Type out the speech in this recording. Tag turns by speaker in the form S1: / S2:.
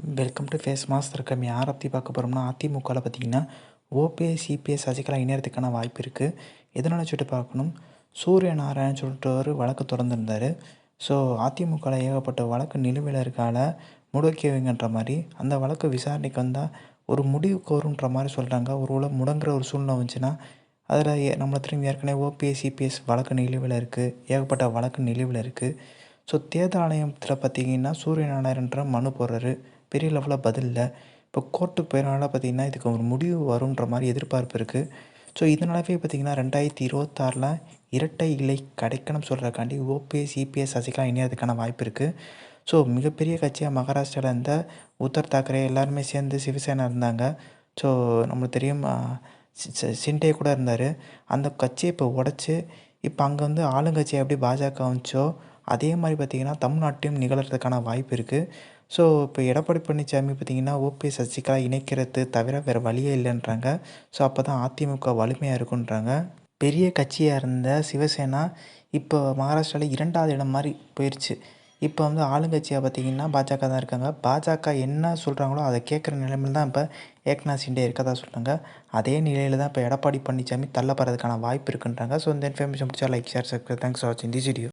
S1: Welcome to face mass இருக்கம் யாரை பற்றி பார்க்க போகிறோம்னா அதிமுகவில் பார்த்தீங்கன்னா ஓபிஎஸ் சிபிஎஸ் சசிகலா இணையறதுக்கான வாய்ப்பு இருக்குது எதனால சொல்லிட்டு பார்க்கணும்? சூரிய நாராயணன் சொல்லிட்டு ஒரு வழக்கு தொடர்ந்துருந்தார். ஸோ அதிமுகவில் ஏகப்பட்ட வழக்கு நிலுவையில் இருக்கால முடக்கி வைங்கன்ற மாதிரி. அந்த வழக்கு விசாரணைக்கு வந்தால் ஒரு முடிவுக்கு வரும்ன்ற மாதிரி சொல்கிறாங்க ஒரு உள்ள முடங்குற ஒரு சூழ்நிலை வந்துச்சுன்னா அதில் நம்மளை திரும்பி ஏற்கனவே ஓபிஎஸ் சிபிஎஸ் வழக்கு நிலுவையில் இருக்குது ஏகப்பட்ட வழக்கு நிலுவையில் இருக்குது ஸோ தேர்தல் ஆணையத்தில் பார்த்தீங்கன்னா சூரிய நாராயணன்ற மனு போடுறாரு. பெரிய லெவலில் பதில் இல்லை. இப்போ கோர்ட்டுக்கு போயிடனால பார்த்தீங்கன்னா இதுக்கு ஒரு முடிவு வரும்ன்ற மாதிரி எதிர்பார்ப்பு இருக்குது ஸோ இதனாலவே பார்த்தீங்கன்னா ரெண்டாயிரத்தி இருபத்தாறில் இரட்டை இலை கிடைக்கணும் சொல்கிறக்காண்டி ஓபிஎஸ் சிபிஎஸ் சசிகலா இணையதுக்கான வாய்ப்பு இருக்குது ஸோ மிகப்பெரிய கட்சியாக மகாராஷ்டிராவில் இருந்த உத்தர் தாக்கரே எல்லாருமே சேர்ந்து சிவசேனா இருந்தாங்க. ஸோ நம்மளுக்கு தெரியும் சிண்டே கூட இருந்தார். அந்த கட்சியை இப்போ உடச்சி இப்போ அங்கே வந்து ஆளுங்கட்சி எப்படி பாஜக வந்துச்சோ அதே மாதிரி பார்த்திங்கன்னா தமிழ்நாட்டையும் நிகழறதுக்கான வாய்ப்பு இருக்குது ஸோ இப்போ எடப்பாடி பழனிசாமி பார்த்திங்கன்னா ஓபிஎஸ் சசிகலா இணைக்கிறது தவிர வேறு வழியே இல்லைன்றாங்க. ஸோ அப்போ தான் அதிமுக வலிமையாக இருக்குன்றாங்க பெரிய கட்சியாக இருந்த சிவசேனா இப்போ மகாராஷ்டிராவில் இரண்டாவது இடம் மாதிரி போயிடுச்சு இப்போ வந்து ஆளுங்கட்சியாக பார்த்தீங்கன்னா பாஜக தான் இருக்காங்க. பாஜக என்ன சொல்கிறாங்களோ அதை கேட்குற நிலைமையில் தான் இப்போ ஏக்நாத் சிண்டே இருக்கதா சொல்கிறாங்க அதே நிலையில் தான் இப்போ எடப்பாடி பழனிசாமி தள்ளப்படுறதுக்கான வாய்ப்பு இருக்குன்றாங்க. ஸோ இந்த இன்ஃபர்மேஷன் பிடிச்சா like share subscribe thanks for வாட்சிங் திஸ் வீடியோ